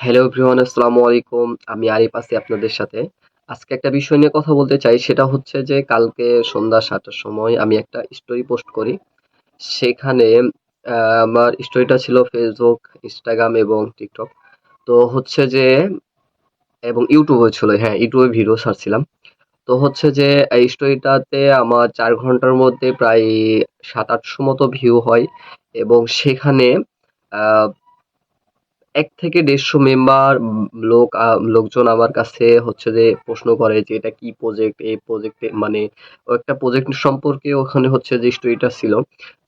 Hello everyone আসসালামু আলাইকুম। আমি আরিফ আছি আপনাদের সাথে। আজকে একটা বিষয় নিয়ে কথা বলতে চাই, সেটা হচ্ছে যে কালকে সন্ধ্যা সাতটার সময় আমি একটা স্টোরি পোস্ট করি। সেখানে আমার স্টোরিটা ছিল ফেসবুক ইনস্টাগ্রাম এবং টিকটক তো হচ্ছে যে, এবং ইউটিউবে ছিল হ্যাঁ ইউটিউবে ভিডিও ছাড়ছিলাম। তো হচ্ছে যে, এই স্টোরিটাতে আমার চার ঘণ্টার মধ্যে প্রায় সাত আটশো মতো ভিউ হয়। এবং সেখানে এক থেকে দেড়শো মেম্বার লোক লোকজন আমার কাছে হচ্ছে যে প্রশ্ন করে যে এটা কি প্রজেক্ট এই প্রজেক্টে মানে একটা প্রজেক্ট সম্পর্কে ওখানে হচ্ছে যে স্টোরিটা ছিল।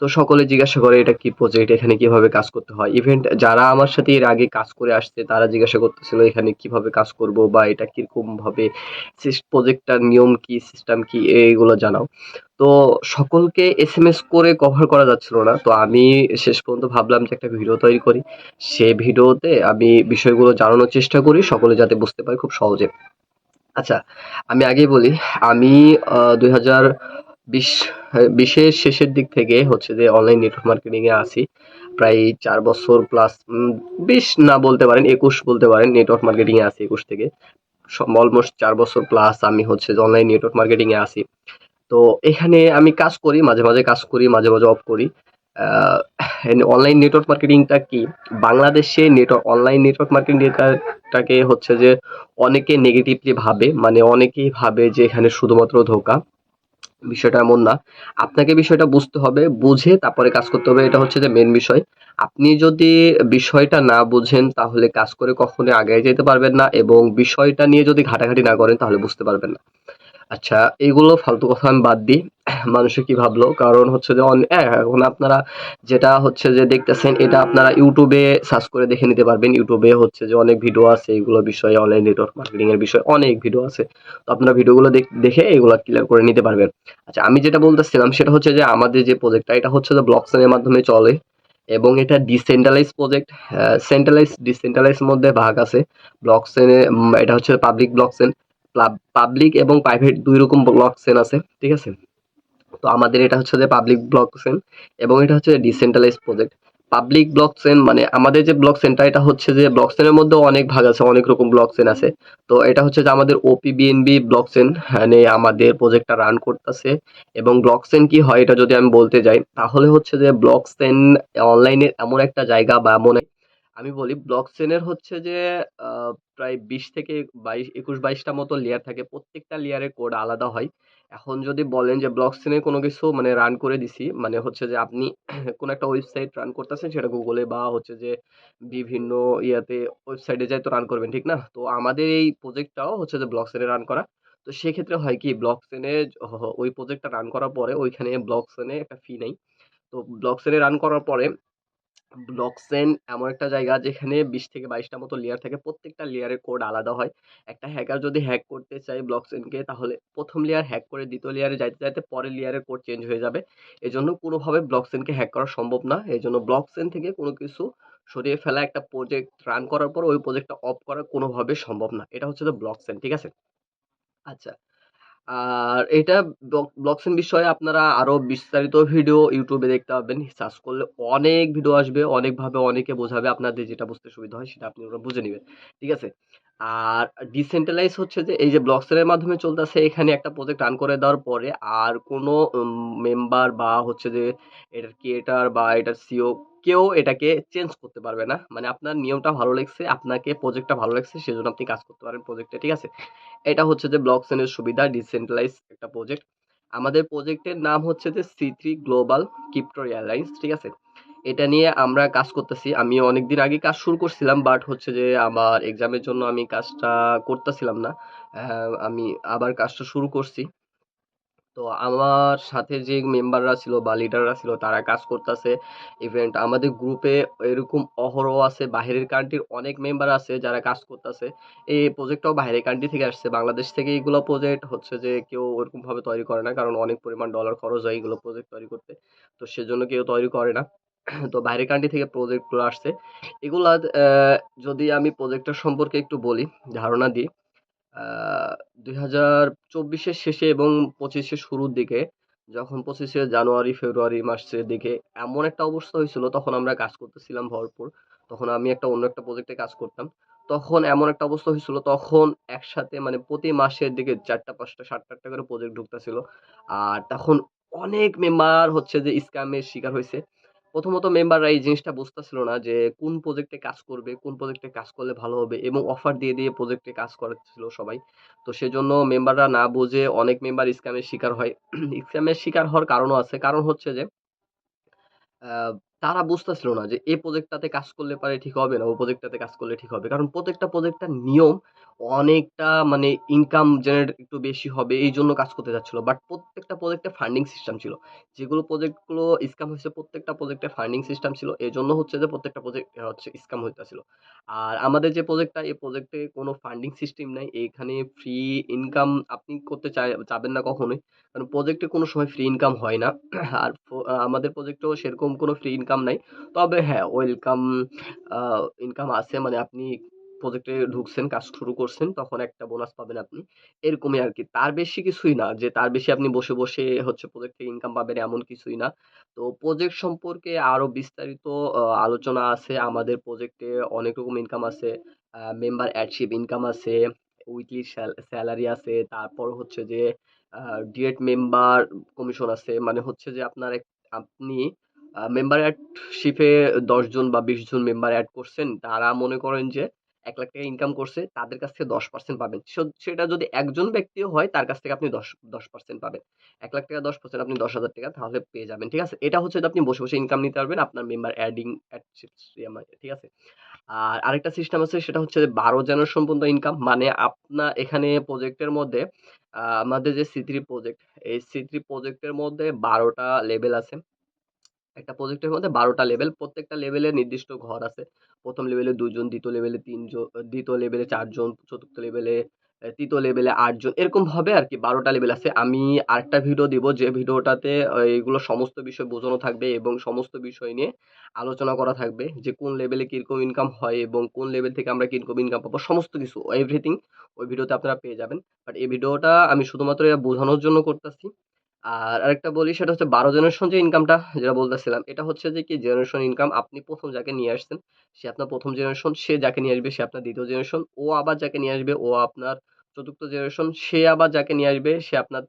তো সকলে জিজ্ঞাসা করে এটা কি প্রজেক্ট এখানে কীভাবে কাজ করতে হয়? ইভেন্ট যারা আমার সাথে এর আগে কাজ করে আসছে, তারা জিজ্ঞাসা করতেছিল এখানে কীভাবে কাজ করব বা এটা কীরকম ভাবে প্রজেক্টটার নিয়ম কি সিস্টেম কি, এইগুলো জানাও। তো সকলকে এস এম এস করে কভার করা যাচ্ছিল না। তো আমি শেষ পর্যন্ত ভাবলাম যে একটা ভিডিও তৈরি করি। সে ভিডিওতে আমি বিষয়গুলো জানানোর চেষ্টা করি, সকলে যাতে বুঝতে পারে খুব সহজে। আচ্ছা আমি আগেই বলি, আমি দুই হাজার বিশ, বিশের শেষের দিক থেকে হচ্ছে যে অনলাইন নেটওয়ার্ক মার্কেটিংয়ে আছি। প্রায় চার বছর প্লাস বিশ না বলতে পারেন, একুশ বলতে পারেন নেটওয়ার্ক মার্কেটিংয়ে আছি একুশ থেকে। অলমোস্ট চার বছর প্লাস আমি হচ্ছে যে অনলাইন নেটওয়ার্ক মার্কেটিংয়ে আছি। তো এখানে আমি কাজ করি, মাঝে মাঝে কাজ করি, মাঝে মাঝে অফ করি। অনলাইন নেটওয়ার্ক মার্কেটিংটা কি? বাংলাদেশে নেটওয়ার্ক অনলাইন নেটওয়ার্ক মার্কেটিংটাকে হচ্ছে যে অনেকে নেগেটিভলি ভাবে মানে অনেকেই ভাবে যে এখানে শুধুমাত্র ধোকা। বিষয়টা এমন না। আপনাকে বিষয়টা বুঝতে হবে, বুঝে তারপরে কাজ করতে হবে। এটা হচ্ছে যে মেন বিষয়। আপনি যদি বিষয়টা না বুঝেন, তাহলে কাজ করে কখনোই আগে যেতে পারবেন না এবং বিষয়টা নিয়ে যদি ঘাটাঘাটি না করেন, তাহলে বুঝতে পারবেন না। আচ্ছা এগুলো ফালতু কথা আমি বাদ দিই। মানুষে কি ভাবলো? কারণ হচ্ছে যে হ্যাঁ, এখন আপনারা যেটা হচ্ছে যে দেখতেছেন এটা আপনারা ইউটিউবে সার্চ করে দেখে নিতে পারবেন। ইউটিউবে হচ্ছে যে অনেক ভিডিও আছে এগুলো বিষয়ে অনলাইন নেটওয়ার্ক মার্কেটিং এর বিষয়ে অনেক ভিডিও আছে। তো আপনারা ভিডিওগুলো দেখ- এগুলো ক্লিয়ার করে নিতে পারবেন। আচ্ছা আমি যেটা বলতেছিলাম সেটা হচ্ছে যে আমাদের যে প্রজেক্টটা এটা হচ্ছে যে ব্লকচেনের মাধ্যমে চলে এবং এটা ডিসেন্ট্রালাইজ প্রজেক্ট সেন্ট্রালাইজ ডিসেন্ট্রালাইজ মধ্যে ভাগ আছে। ব্লকচেনে এটা হচ্ছে পাবলিক ব্লক ব্লকচেন পাবলিক এবং প্রাইভেট দুই রকম ব্লক চেন আছে, ঠিক আছে? তো আমাদের এটা হচ্ছে যে পাবলিক ব্লক চেন এবং এটা হচ্ছে decentralise project public blockchain মানে আমাদের যে ব্লক চেনটা এটা হচ্ছে যে ব্লক চেনের মধ্যে অনেক ভাগ আছে, অনেক রকম ব্লক চেন আছে। তো এটা হচ্ছে যে আমাদের ওপি বিএনবি ব্লক চেন মানে আমাদের প্রজেক্টটা রান করতেছে। এবং ব্লক চেন কি হয়, এটা যদি আমি বলতে যাই, তাহলে হচ্ছে যে ব্লক চেন অনলাইনে এমন একটা জায়গা বা এমন আমি বলি ব্লক চেনের হচ্ছে যে প্রায় বিশ থেকে বাইশ, একুশ, বাইশটা মতো লেয়ার থাকে। প্রত্যেকটা লেয়ারের কোড আলাদা হয়। এখন যদি বলেন যে ব্লক চেনের কোনো কিছু মানে রান করে দিছি মানে হচ্ছে যে আপনি কোনো একটা ওয়েবসাইট রান করতেছেন, সেটা গুগলে বা হচ্ছে যে বিভিন্ন ইয়াতে ওয়েবসাইটে যাই তো রান করবেন, ঠিক না? তো আমাদের এই প্রজেক্টটাও হচ্ছে যে ব্লক চেনে রান করা। তো সেক্ষেত্রে হয় কি ব্লক চেনে ওই প্রজেক্টটা রান করার পরে ওইখানে ব্লক চেনে একটা ফি নেই। তো ব্লক চেনে রান করার পরে ব্লকচেন এমন একটা জায়গা যেখানে ২০ থেকে বাইশটা মতো লেয়ার থাকে। প্রত্যেকটা লেয়ারের কোড আলাদা হয়। একটা হ্যাকার যদি হ্যাক করতে চায় ব্লকচেনকে তাহলে প্রথম লেয়ার হ্যাক করে দ্বিতীয় লেয়ারে যাইতে, যাইতে পরের লেয়ারের কোড চেঞ্জ হয়ে যাবে। এজন্য কোনোভাবে ব্লকচেনকে হ্যাক করা সম্ভব না। এজন্য ব্লকচেন থেকে কোনো কিছু সরিয়ে ফেলা একটা প্রজেক্ট রান করার পর ওই প্রজেক্টটা অফ করা কোনোভাবে সম্ভব না। এটা হচ্ছে যে ব্লকচেন, ঠিক আছে? আচ্ছা। আর এটা ব্লক ব্লকচেন বিষয়ে আপনারা আরও বিস্তারিত ভিডিও ইউটিউবে দেখতে পাবেন। সার্চ করলে অনেক ভিডিও আসবে। অনেকভাবে অনেকে বোঝাবে। আপনাদের যেটা বুঝতে সুবিধা হয়, সেটা আপনি ওরা বুঝে নেবেন ঠিক আছে? আর ডিসেন্ট্রালাইজ হচ্ছে যে এই যে ব্লকচেনের মাধ্যমে চলতেছে এখানে একটা প্রজেক্ট রান করে দেওয়ার পরে আর কোনো মেম্বার বা হচ্ছে যে এটার ক্রিয়েটর বা এটার সিও কেউ এটাকে চেঞ্জ করতে পারবে না। মানে আপনার নিয়মটা ভালো লাগছে, আপনাকে প্রজেক্টটা ভালো লাগছে সেজন্য আপনি কাজ করতে পারেন প্রজেক্টে। ঠিক আছে? এটা হচ্ছে যে ব্লকচেনের সুবিধা ডিসেন্ট্রালাইজ একটা প্রজেক্ট। আমাদের প্রজেক্টের নাম হচ্ছে যে সি3 গ্লোবাল ক্রিপ্টো এয়ারলাইন্স। ঠিক আছে? এটা নিয়ে আমরা কাজ করতেছি। আমি অনেকদিন আগে কাজ শুরু করছিলাম বাট হচ্ছে যে আমার এক্সামের জন্য আমি কাজটা করতেছিলাম না। আমি আবার কাজটা শুরু করছি। তো আমার সাথে যে মেম্বাররা ছিল বা লিডাররা ছিল, তারা কাজ করতেছে ইভেন্ট আমাদের গ্রুপে এরকম অহরহ আছে, বাহিরের কান্ট্রির অনেক মেম্বার আছে যারা কাজ করতেছে এই প্রজেক্টটাও বাইরের কান্ট্রি থেকে আসছে বাংলাদেশ থেকে এইগুলো প্রজেক্ট হচ্ছে যে কেউ ওরকম ভাবে তৈরি করে না, কারণ অনেক পরিমাণ ডলার খরচ হয় এগুলো প্রজেক্ট তৈরি করতে তো সেজন্য কেউ তৈরি করে না তো বাইরের কান্ট্রি থেকে প্রজেক্টগুলো আসছে এগুলা যদি আমি প্রজেক্টটার সম্পর্কে একটু বলি ধারণা দিই দুই ২০২৪ এর শেষে এবং ২৫ এর শুরুর দিকে যখন পঁচিশে জানুয়ারি, ফেব্রুয়ারি মাসের দিকে এমন একটা অবস্থা হয়েছিল তখন আমরা কাজ করতেছিলাম ভরপুর। তখন আমি একটা অন্য একটা প্রজেক্টে কাজ করতাম। তখন এমন একটা অবস্থা হয়েছিল তখন একসাথে মানে প্রতি মাসের দিকে ৪ টা ৫ টা ৭ টা ৮ টা করে প্রজেক্ট ঢুকতেছিল। আর তখন অনেক মেম্বার হচ্ছে যে স্ক্যামের শিকার হইছে। প্রথমত মেম্বাররা এই জিনিসটা বুঝতেছিল না যে কোন প্রজেক্টে কাজ করবে, কোন প্রজেক্টে কাজ করলে ভালো হবে এবং অফার দিয়ে, দিয়ে প্রজেক্টে কাজ করাচ্ছিল সবাই। তো সেজন্য মেম্বাররা না বুঝে অনেক মেম্বার স্ক্যামের শিকার হয়। স্ক্যামের শিকার হওয়ার কারণও আছে। কারণ হচ্ছে যে তারা বুঝতেছিল না যে এই প্রজেক্টটাতে কাজ করলে পারে ঠিক হবে না, ও প্রজেক্টটাতে কাজ করলে ঠিক হবে। কারণ প্রত্যেকটা প্রজেক্টটার নিয়ম অনেকটা মানে ইনকাম জেনারেট একটু বেশি হবে এই জন্য কাজ করতে যাচ্ছিল। বাট প্রত্যেকটা প্রজেক্টে ফান্ডিং সিস্টেম ছিল। যেগুলো প্রজেক্টগুলো স্ক্যাম হইছে প্রত্যেকটা প্রজেক্টে ফান্ডিং সিস্টেম ছিল। এই জন্য হচ্ছে যে প্রত্যেকটা প্রজেক্ট হচ্ছে স্ক্যাম হইতাছিল। আর আমাদের যে প্রজেক্টটা এই প্রজেক্টে কোনো ফান্ডিং সিস্টেম নাই। এখানে ফ্রি ইনকাম আপনি করতে চাই চাবেন না কখনোই। কারণ প্রজেক্টে কোনো সময় ফ্রি ইনকাম হয় না। আর আমাদের প্রজেক্টেও সেরকম কোনো ফ্রি ইনকাম নাই। তবে হ্যাঁ, ওয়েলকাম ইনকাম আছে মানে আপনি প্রজেক্টে ঢুকছেন, কাজ শুরু করছেন তখন একটা বোনাস পাবেন আপনি। এরকমই আর কি তার বেশি কিছুই না যে তার বেশি আপনি বসে, বসে হচ্ছে প্রজেক্ট থেকে ইনকাম পাবেন এমন কিছুই না। তো প্রজেক্ট সম্পর্কে আরও বিস্তারিত আলোচনা আছে। আমাদের প্রজেক্টে অনেক রকম ইনকাম আছে। মেম্বার অ্যাডশিপ ইনকাম আছে, উইকলি স্যাল স্যালারি আছে। তারপর হচ্ছে যে ডিরেক্ট মেম্বার কমিশন আছে। মানে হচ্ছে যে আপনার আপনি মেম্বার অ্যাডশিপে ১০ জন বা ২০ জন মেম্বার অ্যাড করছেন। তারা মনে করেন যে ৳১,০০,০০০ ইনকাম করছে। তাদের কাছ থেকে 10% পাবেন। সেটা যদি একজন ব্যক্তিও হয় তার কাছ থেকে আপনি ১০ 10% পাবেন। ৳১,০০,০০০ 10% আপনি ৳১০,০০০ তাহলে পেয়ে যাবেন। ঠিক আছে? এটা হচ্ছে আপনি বসে, বসে ইনকাম নিতে পারবেন আপনার মেম্বার অ্যাডিং অ্যাডশিপস ঠিক আছে? আর আরেকটা সিস্টেম আছে সেটা হচ্ছে ১২ জেনারেশন পর্যন্ত ইনকাম। মানে আপনার এখানে প্রজেক্টের মধ্যে আমাদের যে C3 প্রজেক্ট, এই C3 প্রজেক্টের মধ্যে বারোটা লেভেল আছে। একটা প্রজেক্টের মধ্যে বারোটা লেভেল। প্রত্যেকটা লেভেলে নির্দিষ্ট ঘর আছে। প্রথম লেভেলে দুজন, দ্বিতীয় লেভেলে তিনজন দ্বিতীয় লেভেলে চারজন, চতুর্থ লেভেলে তৃতীয় লেভেলে ৮ জন। এরকমভাবে আর কি বারোটা লেভেল আছে। আমি আরেকটা ভিডিও দিব যে ভিডিওটাতে আ এগুলো সমস্ত বিষয় বোঝানো থাকবে এবং সমস্ত বিষয় নিয়ে আলোচনা করা থাকবে যে কোন লেভেলে কীরকম ইনকাম হয় এবং কোন লেভেল থেকে আমরা কীরকম ইনকাম পাবো সমস্ত কিছু এভরিথিং ওই ভিডিওতে আপনারা পেয়ে যাবেন। বাট এই ভিডিওটা আমি শুধুমাত্র বোঝানোর জন্য করতাছি। আর আরেকটা বলি সেটা হচ্ছে ১২ জেনারেশন যে ইনকামটা যেটা বলতেছিলাম, এটা হচ্ছে যে কি জেনারেশন ইনকাম আপনি প্রথম যাকে নিয়ে আসছেন, সে আপনার প্রথম জেনারেশন, সে যাকে নিয়ে আসবে সে আপনার দ্বিতীয় জেনারেশন, ও আবার যাকে নিয়ে আসবে ও আপনার চতুর্থ জেনারেশন, সে আবার যাকে নিয়ে আসবে সে আপনার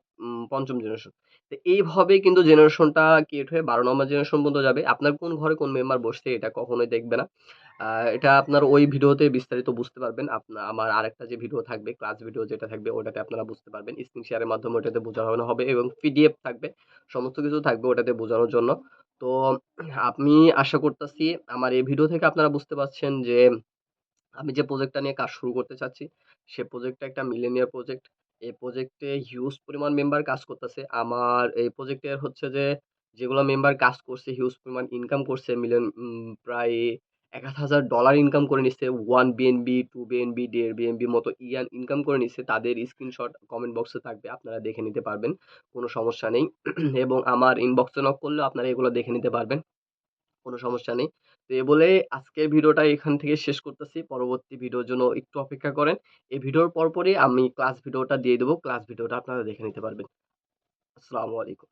পঞ্চম জেনারেশন। তো এইভাবেই কিন্তু জেনারেশনটা ক্রিয়েট হয়ে ১২ নম্বর জেনারেশন পর্যন্ত যাবে। আপনার কোন ঘরে কোন মেম্বার বসছে এটা কখনোই দেখবে না। এটা আপনার ওই ভিডিওতে বিস্তারিত বুঝতে পারবেন। আপনা আমার আরেকটা যে ভিডিও থাকবে, ক্লাস ভিডিও যেটা থাকবে ওটাতে আপনারা বুঝতে পারবেন। স্ক্রিন শেয়ারের মাধ্যমে ওটাতে বোঝানো হবে এবং পিডিএফ থাকবে। সমস্ত কিছু থাকবে ওটাতে বোঝানোর জন্য। তো আমি আশা করতাছি আমার এই ভিডিও থেকে আপনারা বুঝতে পারছেন যে আমি যে প্রজেক্টটা নিয়ে কাজ শুরু করতে চাচ্ছি, সে প্রজেক্টটা একটা মিলেনিয়ার প্রজেক্ট। এই প্রজেক্টে হিউজ পরিমাণ মেম্বার কাজ করতেছে। আমার এই প্রজেক্টের হচ্ছে যে যেগুলো মেম্বার কাজ করছে হিউজ পরিমাণ ইনকাম করছে মিলিয়ন উম প্রায় $১,০০০ ইনকাম করে নিচ্ছে। 1 বিএনবি, 2 বিএনবি, 1.5 বিএনবি মতো ইয়ান ইনকাম করে নিচ্ছে। তাদের স্ক্রিনশট কমেন্ট বক্সে থাকবে। আপনারা দেখে নিতে পারবেন। কোনো সমস্যা নেই। এবং আমার ইনবক্সে নক করলেও আপনারা এগুলো দেখে নিতে পারবেন। কোনো সমস্যা নেই। তো এ বলে আজকের ভিডিওটা এখান থেকে শেষ করতেছি। পরবর্তী ভিডিওর জন্য একটু অপেক্ষা করেন। এই ভিডিওর পরপরই আমি ক্লাস ভিডিওটা দিয়ে দেবো ক্লাস ভিডিওটা আপনারা দেখে নিতে পারবেন। আসসালামু আলাইকুম।